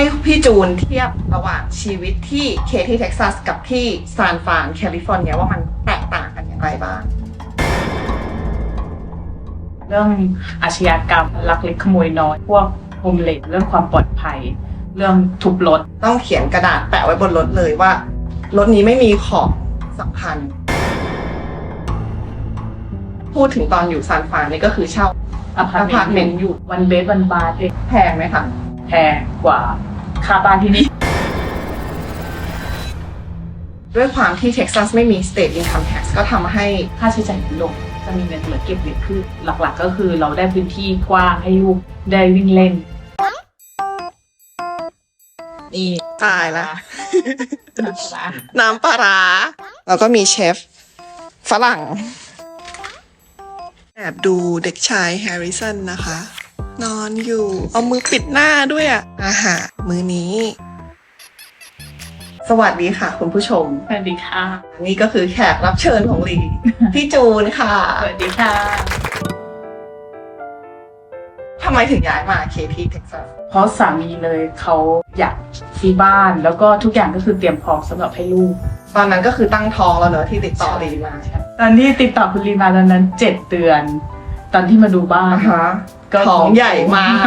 ให้พี่จูนเทียบระหว่างชีวิตที่เคที่เท็กซัสกับที่ซานฟรานแคลิฟอร์เนียว่ามันแตกต่างกันอย่างไรบ้าง เรื่องอาชญากรรมลักเล็กขโมยน้อย พวกโฮมเลสเรื่องความปลอดภัย เรื่องทุบรถ ต้องเขียนกระดาษแปะไว้บนรถเลยว่า รถนี้ไม่มีของสำคัญ พูดถึงตอนอยู่ซานฟรานนี่ก็คือเช่าอพาร์ตอพาร์ตเมเมนนต์ต์อยู่วันเบสวันบาร์เองแพงไหมคะ แพงกว่าค่าบ้านที่นี่ ด้วยความที่เท็กซัสไม่มี state income tax ก็ทำให้ค่าใช้จ่ายลดจะมีเงินเหลือเก็บเยอะขึ้นหลักๆ ก็คือเราได้พื้นที่กว้างให้ลูกได้วิ่งเล่น นี่ตายละน้ำปลาร้าแล้วก็มีเชฟ ฝรั่ง แอบดูเด็กชายแฮร์ริสันนะคะ นอนอยู่ เอามือปิดหน้าด้วยอะอาหารมื้อนี้ สวัสดีค่ะ คุณผู้ชม สวัสดีค่ะ นี่ก็คือแขกรับเชิญของลี พี่จูนค่ะ สวัสดีค่ะทำไมถึงย้ายมาเคที่เท็กซัสเพราะสามีเลยเขาอยากซื้อบ้าน แล้วก็ทุกอย่างก็คือเตรียมพร้อมสำหรับให้ลูก ตอนนั้นก็คือตั้งท้องแล้วเนอะที่ติดต่อลีมาตอนที่ติดต่อคุณลีมาตอนนั้นเจ็ดเดือน ตอนที่มาดูบ้าน อ่าฮะก็ท้องใหญ่มาก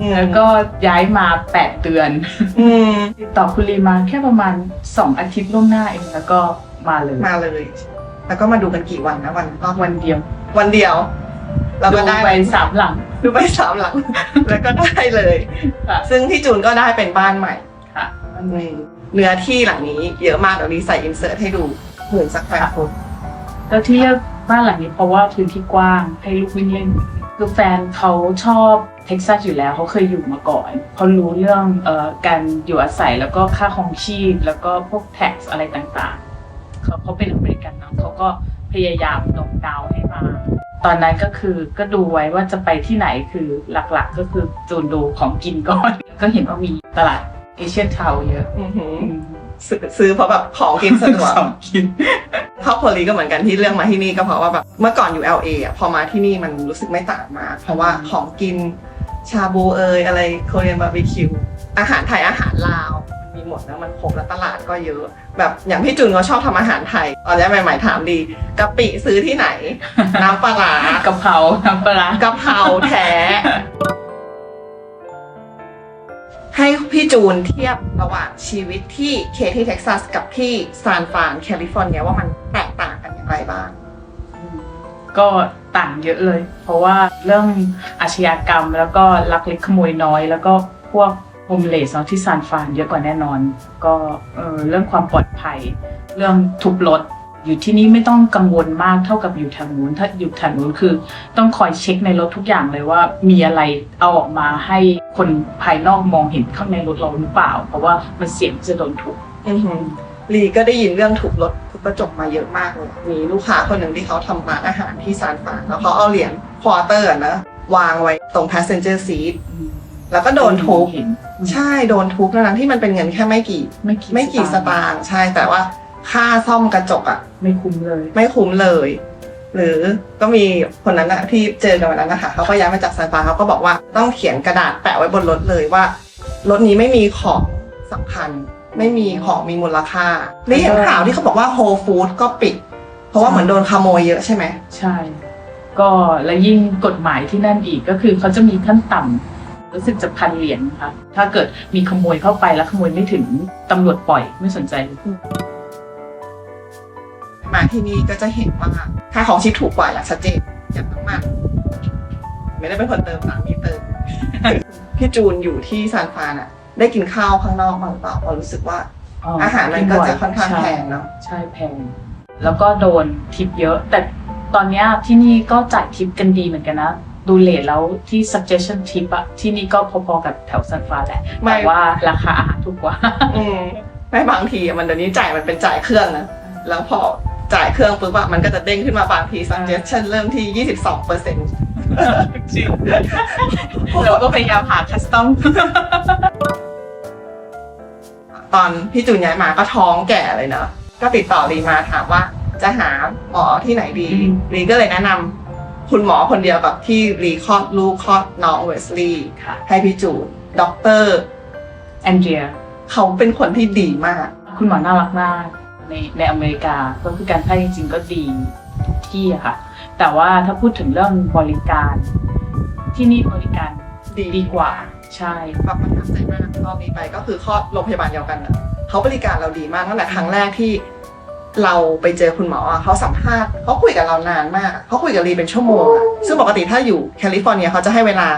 อืมแล้วก็ย้ายมาแปดเดือน อืมติดต่อคุณลีมาแค่ประมาณสองอาทิตย์ล่วงหน้าเองแล้วก็มาเลย มาเลย แล้วก็มาดูกันกี่วันนะวันรอบวันเดียววันเดียว เราก็ได้ดูไปสามหลัง ดูไปสามหลัง แล้วก็ได้เลย ค่ะ ซึ่งพี่จูนก็ได้เป็นบ้านใหม่ ค่ะอืมเนื้อที่หลังนี้เยอะมากเดี๋ยวรีใส่อินเสิร์ตให้ดูหมื่นสักแปดฟุตแล้วที่เลือก บ้านหลังนี้เพราะว่าพื้นที่กว้างให้ลูกวิ่งเล่น คือแฟนเขาชอบเท็กซัสอยู่แล้วเขาเคยอยู่มาก่อนเขารู้เรื่องเอ่อการอยู่อาศัยแล้วก็ค่าครองชีพ แล้วก็พวกแท็กอะไรต่างๆเขาเขาเป็นอเมริกันเนาะเขาก็พยายามโน้มดาวให้มาตอนนั้นก็คือก็ดูไว้ว่าจะไปที่ไหนคือหลักๆก็คือจูนดูของกินก่อน ก็เห็นว่ามีตลาดเอเชียนทาวเยอะ ซื้อซื้อเพราะแบบของกินสะดวกของกินครอบครัวลีก็เหมือนกันที่เลือกมาที่นี่ก็เพราะว่าแบบเมื่อก่อนอยู่ LA อะพอมาที่นี่มันรู้สึกไม่ต่างมากเพราะว่าของกินชาบูเอยอะไรโคเรียนบาร์บีคิวอาหารไทยอาหารลาวมันมีหมดนะมันครบแล้วตลาดก็เยอะ แบบอย่างพี่จุนเขาชอบทำอาหารไทยตอนนี้ใหม่ ๆ ถามดีกะปิซื้อที่ไหน น้ำปลาร้ากะเพราน้ำปลาร้ากะเพราแท้ ให้พี่จูนเทียบระหว่างชีวิตที่เคที่เท็กซัสกับที่ซานฟรานแคลิฟอร์เนียว่ามันแตกต่างกันอย่างไรบ้าง ก็ต่างเยอะเลย เพราะว่าเรื่องอาชญากรรมแล้วก็ลักเล็กขโมยน้อย แล้วก็พวกโฮมเลสเนาะที่ซานฟรานเยอะกว่าแน่นอน ก็เเรื่องความปลอดภัย เรื่องทุบรถ อยู่ที่นี่ไม่ต้องกังวลมากเท่ากับอยู่ทางนู้นถ้าอยู่ทางนู้นคือ ต้องคอยเช็คในรถทุกอย่างเลยว่า มีอะไรเอาออกมาให้คนภายนอกมองเห็นข้างในรถเราหรือเปล่า เพราะว่ามันเสี่ยงจะโดนทุบอือหือลีก็ได้ยินเรื่องถูกรถทุบกระจกมาเยอะมากเลยมีลูกค้าคนหนึ่งที่เขาทำร้านอาหารที่ซานฟรานแล้วเขาเอาเหรียญควอเตอร์นะวางไว้ตรง passenger seat แล้วก็โดนทุบเห็นใช่โดนทุบทั้งๆที่มันเป็นเงินแค่ไม่กี่ไม่กี่ไม่กี่สตางค์ใช่แต่ว่า ค่าซ่อมกระจกอะไม่คุ้มเลย ไม่คุ้มเลย หรือก็มีคนนั้นอะที่เจอกันวันนั้นนะคะเขาก็ย้ายมาจากซานฟรานเขาก็บอกว่าต้องเขียนกระดาษแปะไว้บนรถเลยว่ารถนี้ไม่มีของสำคัญ ไม่มีของมีมูลค่านี่เห็นข่าวที่เขาบอกว่าโฮลฟู้ดก็ปิด เพราะว่าเหมือนโดนขโมยเยอะใช่ไหมใช่ ก็และยิ่งกฎหมายที่นั่นอีกก็คือเขาจะมีขั้นต่ำรู้สึกจะพันเหรียญนะคะถ้าเกิดมีขโมยเข้าไปแล้วขโมยไม่ถึงตำรวจปล่อยไม่สนใจ มาที่นี่ก็จะเห็นว่าค่าของชีพถูกกว่าอย่างชัดเจนอย่างน้ำมันไม่ได้เป็นคนเติมสามีเติมพี่จูนอยู่ที่ซานฟรานอะได้กินข้าวข้างนอกบ้างหรือเปล่าเพราะรู้สึกว่าอาหารมันก็จะค่อนข้างแพงเนาะใช่แพง แล้วก็โดนทิปเยอะ แต่ตอนเนี้ยที่นี่ก็จ่ายทิปกันดีเหมือนกันนะ ดูเลทแล้วที่ suggestion tip อะที่นี่ก็พอๆกับแถวซันฟรานแหละไม่แต่ว่าราคาอาหารถูกกว่า อืมไม่บางทีอะมันเดี๋ยวนี้จ่ายมันเป็นจ่ายเครื่องนะ แล้วพอ จ่ายเครื่องปุ๊บอะมันก็จะเด้งขึ้นมาบางที suggestion เริ่มที่ 22เปอร์เซ็นต์จริงเราก็พยายามหาคัสตอมตอนพี่จูนย้ายมาก็ท้องแก่เลยเนาะก็ติดต่อรีมาถามว่าจะหาหมอที่ไหนดีอืมรีก็เลยแนะนำคุณหมอคนเดียวกับที่รีคลอดลูกคลอดน้องเวสลีย์ค่ะ ให้พี่จูนด็อกเตอร์แอนเดรียเขาเป็นคนที่ดีมาก คุณหมอน่ารักมาก ในในอเมริกาก็คือการแพทย์จริง ๆ ก็ดีทุกที่อะค่ะ แต่ว่าถ้าพูดถึงเรื่องบริการ ที่นี่บริการดีดีกว่า ใช่ แบบประทับใจมากรอบนี้ไปก็คือคลอดโรงพยาบาลเดียวกันอะเขาบริการเราดีมากตั้งแต่ครั้งแรกที่เราไปเจอคุณหมออะเขาสัมภาษณ์เขาคุยกับเรานานมากเขาคุยกับลีเป็นชั่วโมงอะซึ่งปกติถ้าอยู่แคลิฟอร์เนียเขาจะให้เวลา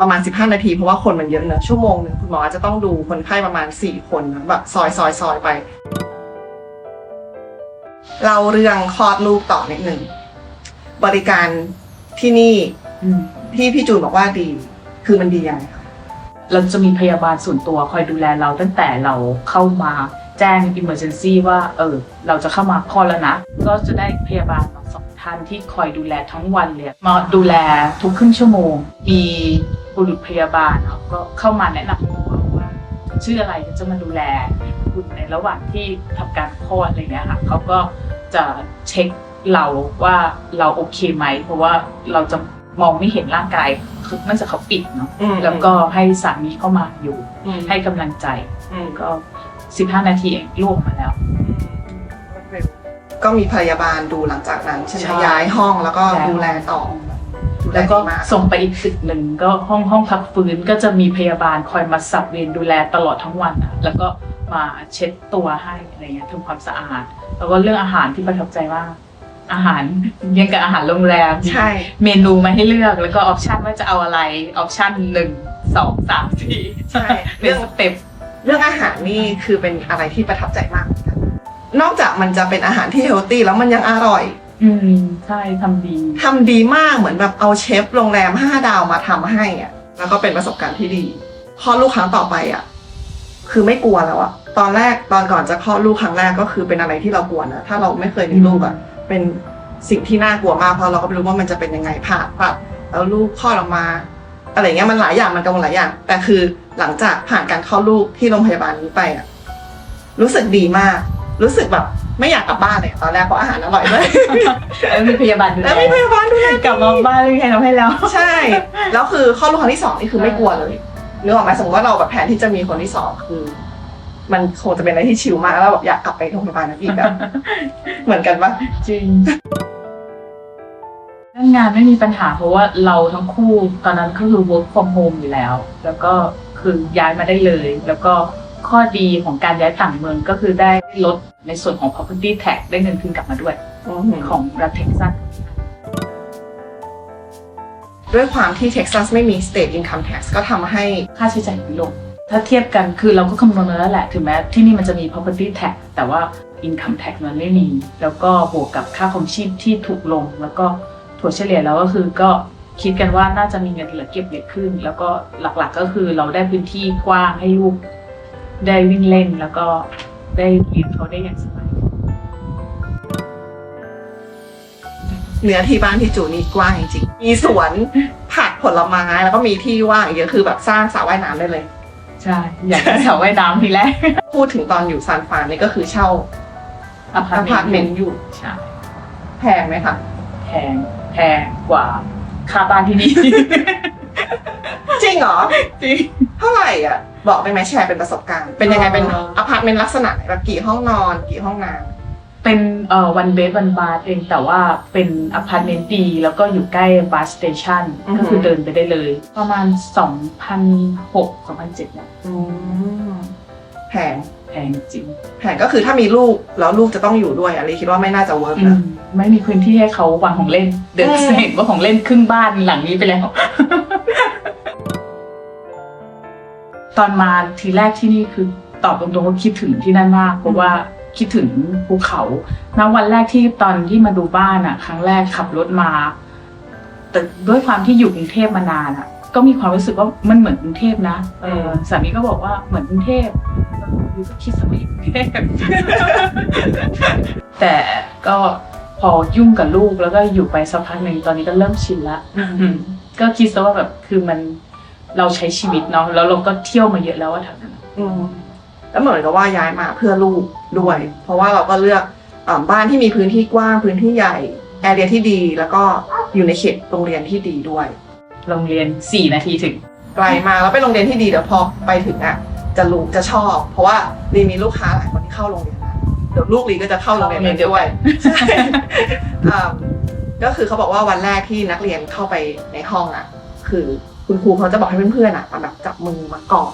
ประมาณ 15 นาที เพราะว่าคนมันเยอะเนอะชั่วโมงหนึ่งคุณหมออาจจะต้องดูคนไข้ประมาณ 4 คนแบบซอยซอยซอยไป เราเรื่องคลอดลูกต่อนิดหนึ่งบริการที่นี่อืมที่พี่จูนบอกว่าดี คือมันดียังไงคะเราจะมีพยาบาลส่วนตัวคอยดูแลเราตั้งแต่เราเข้ามาแจ้ง emergency ว่าเออเราจะเข้ามาคลอดแล้วนะ ก็จะได้พยาบาลสองท่านที่คอยดูแลทั้งวันเลยมาดูแลทุกครึ่งชั่วโมง มีบุรุษพยาบาลเนาะก็เข้ามาแนะนำตัวว่าชื่ออะไรก็จะมาดูแลคุณในระหว่างที่ทำการคลอดอะไรเงี้ยค่ะเขาก็ จะเช็คเราว่าเราโอเคไหม เพราะว่าเราจะมองไม่เห็นร่างกายคือเนื่องจากเขาปิดเนาะอืมแล้วก็ให้สามีเข้ามาอยู่อืมให้กำลังใจอืมก็15นาทีเองลูกออกมาแล้ว ก็มีพยาบาลดูหลังจากนั้นใช่ไหมใช่ย้ายห้องแล้วก็ย้ายห้องดูแลต่อดูแลแล้วก็ดีมากส่งไปอีกตึกหนึ่งก็ห้องห้องพักฟื้นก็จะมีพยาบาลคอยมาสับเวรดูแลตลอดทั้งวันอะแล้วก็ มาเช็ดตัวให้อะไรเงี้ยทำความสะอาด แล้วก็เรื่องอาหารที่ประทับใจมากอาหารยังกับอาหารโรงแรมใช่เมนูมาให้เลือกแล้วก็ออปชันว่าจะเอาอะไรออปชันหนึ่งสองสามสี่ใช่เป็เรื่นองสเต็ปเรื่องอาหารนี่คือเป็นอะไรที่ประทับใจมากเหมือนกันนอกจากมันจะเป็นอาหารที่เฮลตี้แล้วมันยังอร่อย อืมใช่ทำดีทำดีมากเหมือนแบบเอาเชฟโรงแรมห้าดาวมาทำให้อะ แล้วก็เป็นประสบการณ์ที่ดีคลอดลูกครั้งต่อไปอะ คือไม่กลัวแล้วอะ ตอนแรกตอนก่อนจะคลอดลูกครั้งแรกก็คือเป็นอะไรที่เรากลัวนะถ้าเราไม่เคยมีลูกอะเป็นสิ่งที่น่ากลัวมากเพราะเราก็ไม่รู้ว่ามันจะเป็นยังไงผ่าตัดแล้วลูกคลอดออกมาอะไรเงี้ยมันหลายอย่างมันกังวลหลายอย่าง แต่คือหลังจากผ่านการคลอดลูกที่โรงพยาบาลนี้ไปอะรู้สึกดีมาก รู้สึกแบบไม่อยากกลับบ้านเลยตอนแรกเพราะอาหารอร่อยเลยแล้วมีพยาบาลดูแลแล้วมีพยาบาลดูแลกลับมาบ้านไม่มีใครทำให้แล้วใช่แล้วคือข้อลูกครั้งที่สองนี่คือไม่กลัวเลยนึกออกไหมสมมติว่าเราแบบแผนที่จะมีคนที่สองคือ มันคงจะเป็นอะไรที่ชิลมากแล้วแบบอยากกลับไปโรงพยาบาลนั้นอีกแบบเหมือนกันปะจริงเรื่องงานไม่มีปัญหาเพราะว่าเราทั้งคู่ตอนนั้นก็คือ work from home อยู่แล้ว แล้วก็คือย้ายมาได้เลย แล้วก็ข้อดีของการย้ายต่างเมืองก็คือได้ลดในส่วนของ property tax ได้เงินคืนกลับมาด้วยของรัฐเท็กซัสด้วยความที่เท็กซัสไม่มี state income tax ก็ทำให้ค่าใช้จ่ายน้อยลง ถ้าเทียบกันคือเราก็คำนวณมาแล้วแหละ ถึงแม้ที่นี่มันจะมี property tax แต่ว่า income tax มันไม่มี แล้วก็บวกกับค่าคองชีพที่ถูกลง แล้วก็ถัวเฉลี่ยแล้วก็คือก็คิดกันว่าน่าจะมีเงินเหลือเก็บเยอะขึ้น แล้วก็หลักๆก็คือเราได้พื้นที่กว้างให้ลูกได้วิ่งเล่นแล้วก็ได้เลี้ยงเขาได้อย่างสบายเนื้อที่บ้านที่จูนี่กว้างจริงๆมีสวนผักผลไม้แล้วก็มีที่ว่างเยอะคือแบบสร้างสระว่ายน้ำได้เลย ใช่ อยากจะสระว่ายน้ำทีแรกพูดถึงตอนอยู่ซานฟรานนี่ก็คือเช่าอพาร์ตอพาร์ตเมเมนนต์ต์อยู่ใช่แพงไหมคะแพงแพงกว่าค่าบ้านที่นี่จริงเหรอจริงเท่าไหร่อะ บอกได้ไหมแชร์เป็นประสบการณ์ เป็นยังไงเป็นเอ่ออพาร์ตเมนต์ลักษณะไหนแบบกี่ห้องนอน กี่ห้องน้ เป็นเอ่อวันเบสวันบาร์เองแต่ว่าเป็นอพาร์ตเมนต์ดีแล้วก็อยู่ใกล้บัสสเตชันก็คือเดินไปได้เลย ประมาณ 2,006 2,007เนี่ยำอืมแพงแพงจริงแพงก็คือถ้ามีลูกแล้วลูกจะต้องอยู่ด้วยอะไรคิดว่าไม่น่าจะเวิร์กอืนะ มไม่มีพื้นที่ให้เขาวางของเล่น เดินอืม เห็นว่าของเล่นครึ่งบ้านหลังนี้ไปแล้ว ตอนมาทีแรกที่นี่คือตอบตรงๆว่าคิดถึงที่นั่นมากเพราะว่า คิดถึงภูเขาณวันแรกที่ตอนที่มาดูบ้านอะ ครั้งแรกขับรถมาแต่ด้วยความที่อยู่กรุงเทพมานานอะ ก็มีความรู้สึกว่ามันเหมือนกรุงเทพนะเออสามีก็บอกว่าเหมือนกรุงเทพแล้วยูก็คิดสมัยกรุงเทพแต่ก็พอยุ่งกับลูกแล้วก็อยู่ไปสักพักหนึ่งตอนนี้ก็เริ่มชินละอืมก็คิดซะว่าแบบคือมันเราใช้ชีวิตเนาะแล้วเราก็เที่ยวมาเยอะแล้วว่าแถวนั้นอืมแล้วเหมือนกับว่าย้ายมาเพื่อลูก ด้วย เพราะว่าเราก็เลือกอ่าบ้านที่มีพื้นที่กว้างพื้นที่ใหญ่แอเรียที่ดี แล้วก็อยู่ในเขตโรงเรียนที่ดีด้วย โรงเรียนสี่นาทีถึงไกลมากแล้วเป็นโรงเรียนที่ดีเดี๋ยวพอไปถึงอะจะรู้จะชอบ เพราะว่าลีมีลูกค้าหลายคนที่เข้าโรงเรียนนะเดี๋ยวลูกลีก็จะเข้าโรงเรียนนั้นด้วยใช่อ่าก็คือเขาบอกว่าวันแรกที่นักเรียนเข้าไปในห้องอะ คือคุณครูเขาจะบอกให้เพื่อนๆอะมาแบบจับมือมากอด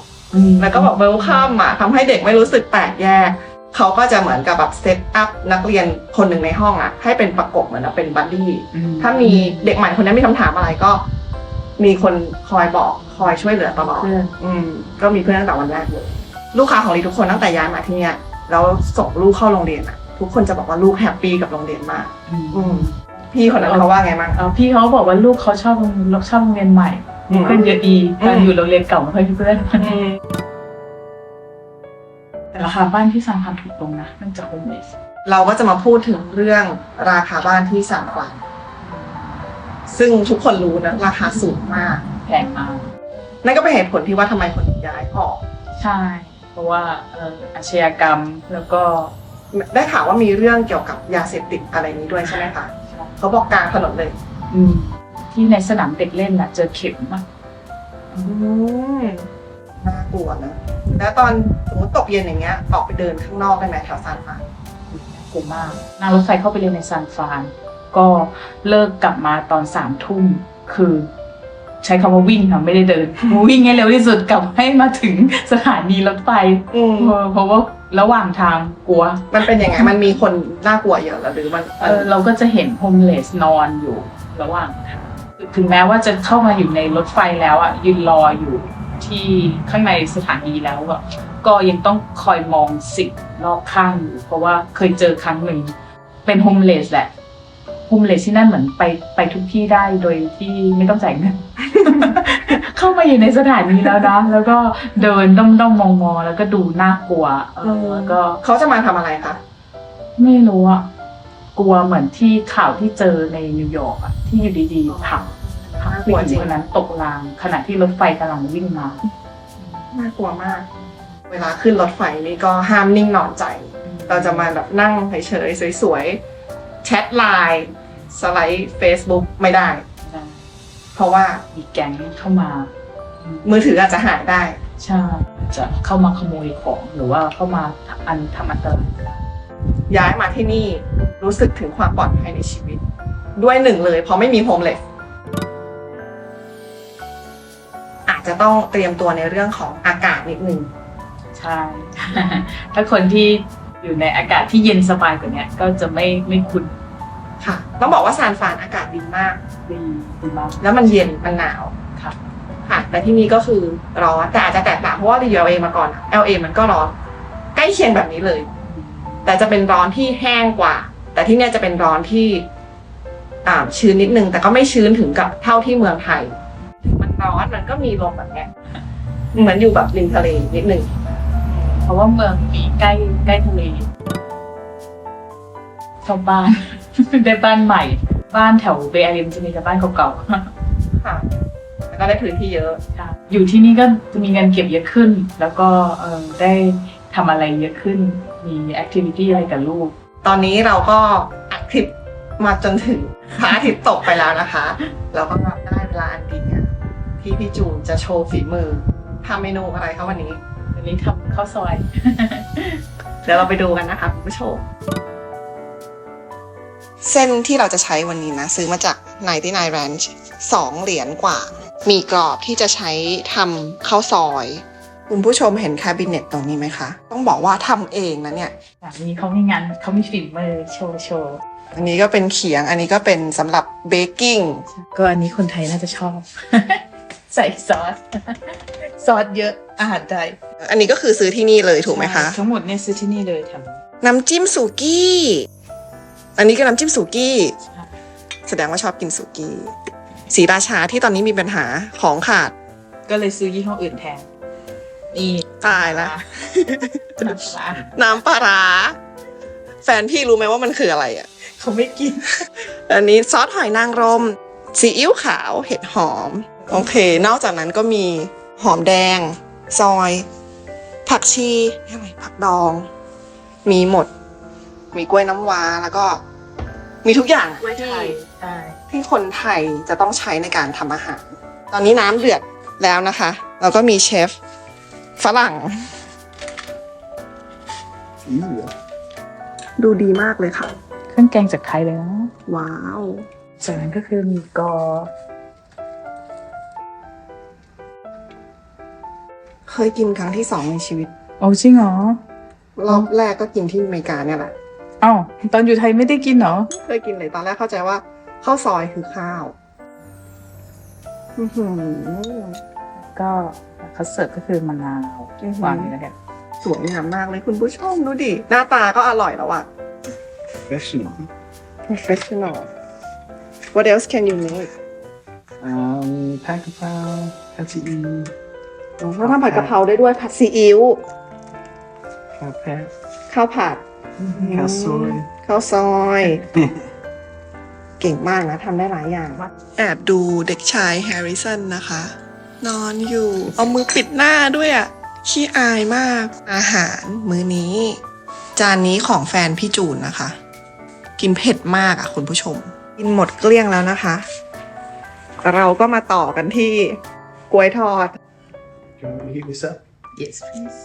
แล้วก็แบบเวลคัมอะทำให้เด็กไม่รู้สึกแปลกแยก เขาก็จะเหมือนกับแบบเซตอัพนักเรียนคนหนึ่งในห้องอะให้เป็นประกบเหมือนกับเป็นบัดดี้ถ้ามีเด็กใหม่คนนั้นมีคำถามอะไรก็ มีคนคอยบอกคอยช่วยเหลือตลอดเพื่อนอืมก็มีเพื่อนตั้งแต่วันแรกเลยลูกค้าของลีทุกคนตั้งแต่ย้ายมาที่เนี่ยแล้วส่งลูกเข้าโรงเรียนอะทุกคนจะบอกว่าลูกแฮปปี้กับโรงเรียนมากอืมพี่คนนั้นเขาว่าไงบ้างเอ่อพี่เขาบอกว่าลูกเขาชอบโรงชอบโรงเรียนใหม่อืมเพื่อนเยอะดีตอนอืมอยู่โรงเรียนเก่าไม่ค่อยมีเพื่อนแต่รา คาบ้านที่ซานฟรานถูกลงนะเนื่องจากโฮมเลสเราก็จะมาพูดถึงเรื่องราคาบ้านที่ซานฟรานซึ่งทุกคนรู้นะราคาสูงมาก แพงมาก นั่นก็เป็นเหตุผลที่ว่าทำไมคนถึงย้ายออก ใช่ เพราะว่าเอ่ออาชญากรรมแล้วก็ได้ข่าวว่ามีเรื่องเกี่ยวกับยาเสพติดอะไรนี้ด้วยใช่ไหมคะเขาบอกกลางถนนเลย อืม ที่ในสนามเด็กเล่นน่ะ เจอเข็มมาก อืม น่ากลัวนะ แล้วตอนสมมติตกเย็นอย่างเงี้ยออกไปเดินข้างนอกได้ไหมแถวซานฟรานกลัวมากนั่งรถไฟเข้าไปเรียนในซานฟรานก็เลิกกลับมาตอนสามทุ่มคือ ใช้คำว่าวิ่งค่ะไม่ได้เดิน วิ่งให้เร็วที่สุดกลับให้มาถึงสถานีรถไฟอืมเออเพราะว่าระหว่างทางกลัว มันเป็นยังไงมันมีคนน่ากลัวเยอะเหรอหรือมันเออเราก็จะเห็นโฮมเลสนอนอยู่ระหว่างทางถึงแม้ว่าจะเข้ามาอยู่ในรถไฟแล้วอะยืนรออยู่ ที่ข้างในสถานีแล้วอะก็ยังต้องคอยมองสิ่งรอบข้างอยู่เพราะว่าเคยเจอครั้งหนึ่งเป็นโฮมเลสแหละโฮมเลสที่นั่นเหมือนไปไปทุกที่ได้โดยที่ไม่ต้องจ่ายเงินเข้ามาอยู่ในสถานีแล้วนะแล้วก็เดินด้อมด้อมมองมองๆแล้วก็ดูน่ากลัวเออแล้วก็เขาจะมาทำอะไรคะไม่รู้อะกลัวเหมือนที่ข่าวที่เจอในนิวยอร์กอะที่อยู่ดีๆผัก ผักน่ากลัผู้วหจริญิงงคนนั้นตกรางขณะที่รถไฟกำลังวิ่งมา น่ากลัวมาก เวลาขึ้นรถไฟนี่ก็ห้ามนิ่งนอนใจ เราจะมาแบบนั่งเฉยๆสวยๆแชทไลน์สไลด์ Facebook ไม่ได้ เพราะว่ามีแก๊งเข้ามา มือถืออาจจะหายได้ ใช่จะเข้ามาขโมยของหรือว่าเข้ามาอันทำอันตรายย้ายมาที่นี่รู้สึกถึงความปลอดภัยในชีวิต ด้วยหนึ่งเลยเพราะไม่มีโฮมเลส จจะต้องเตรียมตัวในเรื่องของอากาศนิดนึงใช่ ถ้าคนที่อยู่ในอากาศที่เย็นสบายกว่าเนี้ยก็จะไม่ไม่คุ้นค่ะ ต้องบอกว่าซานฟรานอากาศดีมากดีดีมาก แล้วมันเย็นมันหนาวค่ะ ค่ะ แต่ที่นี่ก็คือร้อนแต่อาจจะแตกต่างเพราะว่ารีวิว LA มาก่อน LA มันก็ร้อน ใกล้เคียงแบบนี้เลย แต่จะเป็นร้อนที่แห้งกว่า แต่ที่เนี่ยจะเป็นร้อนที่อ่าชื้นนิดนึง แต่ก็ไม่ชื้นถึงกับเท่าที่เมืองไทยมัน ร้อนมันก็มีลมแบบเนี้ยเหมือนอยู่แบบริมทะเลนิดนึงเพราะว่าเมืองนี้ใกล้ใกล้ทะเลชอบบ้าน ได้บ้านใหม่ บ้านแถวเบย์แอเรียมจะมีแต่บ้านเก่าๆค่ะแล้วก็ได้พื้นที่เยอะค่ะอยู่ที่นี่ก็จะมีเงินเก็บเยอะขึ้น แล้วก็เออได้ทำอะไรเยอะขึ้น มีแอคทิวิตี้อะไรกับลูก ตอนนี้เราก็อัดคลิปมาจนถึงพระอาทิตย์ตกไปแล้วนะคะแล้วก็ได้เวลาอันดีเนี่ย ที่พี่จูนจะโชว์ฝีมือทำเมนูอะไรคะวันนี้ วันนี้ทำข้าวซอย เดี๋ยวเราไปดูกันนะคะคุณผู้ชม เส้นที่เราจะใช้วันนี้นะ ซื้อมาจาก99 Ranch สองเหรียญกว่า มีกรอบที่จะใช้ทำข้าวซอยคุณผู้ชมเห็นคาบิเนตตรงนี้ไหมคะ ต้องบอกว่าทำเองนะเนี่ยแบบนี้เขามีงานเขามีฝีมือโชว์โชว์อันนี้ก็เป็นเขียงอันนี้ก็เป็นสำหรับเบกกิ้งก็อันนี้คนไทยน่าจะชอบ ใส่ซอส ซอสเยอะอาหารไทยอันนี้ก็คือซื้อที่นี่เลยถูกไหมคะ ทั้งหมดเนี่ยซื้อที่นี่เลยทน้ำจิ้มสุกี้ อันนี้ก็น้ำจิ้มสุกี้ค่ะแสดงว่าชอบกินสุกี้สีราชาที่ตอนนี้มีปัญหาของขาดำก็เลยซื้อยี่ห้ออื่นแทน นี่ตายละน้ำปลาน้ำปลาร้าแฟนพี่รู้ไหมว่ามันคืออะไรอะ เขาไม่กิน อันนี้ซอสหอยนางรมซีอิ๊วขาว เห็ดหอม โอเค นอกจากนั้นก็มีหอมแดง ซอย ผักชีอะไรผักดอง มีหมด มีกล้วยน้ำว้าแล้วก็ มีทุกอย่างกล้วยไทยใช่ที่คนไทยจะต้องใช้ในการทำอาหาร ตอนนี้น้ำเดือดแล้วนะคะแล้วก็มีเชฟฝรั่ง ดูดีมากเลยค่ะ เครื่องแกงจากไทยเลยนะว้าว จากนั้นก็คือมีกอ เคยกินครั้งที่สองในชีวิตโอ้จริงเหรอ รอบแรกก็กินที่อเมริกาเนี่ยแหละเอ้าตอนอยู่ไทยไม่ได้กินเหรอ เคยกินเลยตอนแรกเข้าใจว่าข้าวซอยคือข้าวอือหือ ก็เขาเสิร์ฟก็คือมะนาวอือหือ วางอยู่แล้วกันสวยงามมากเลยคุณผู้ชมดูดิ หน้าตาก็อร่อยแล้วอะ Professional. professional what else can you make Um, ผัดกะเพราผัดซีอิ๊ว เขาทำผัดกะเพราได้ด้วยผัดซีอิ๊วข้าวแพะข้าวผัดข้าวซอยข้าวซอย เก่งมากนะทำได้หลายอย่าง แอบดูเด็กชายแฮร์ริสันนะคะ นอนอยู่ เอามือปิดหน้าด้วยอะขี้อายมากอาหารมื้อนี้ จานนี้ของแฟนพี่จูนนะคะ กินเผ็ดมากอะคุณผู้ชม กินหมดเกลี้ยงแล้วนะคะ เราก็มาต่อกันที่กล้วยทอด Do you want me to heat this up? yes please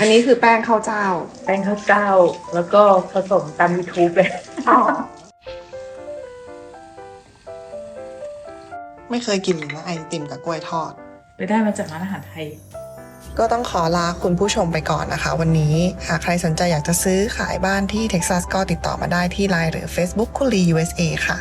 อันนี้คือแป้งข้าวเจ้า แป้งข้าวเจ้า แล้วก็ผสมตาม YouTube เลย ไม่เคยกินเลยนะไอติมกับกล้วยทอด ไปได้มาจากร้านอาหารไทย ก็ต้องขอลาคุณผู้ชมไปก่อนนะคะ วันนี้ หากใครสนใจอยากจะซื้อขายบ้านที่เท็กซัสก็ติดต่อมาได้ที่ไลน์หรือ Facebook คุลี USA ค่ะ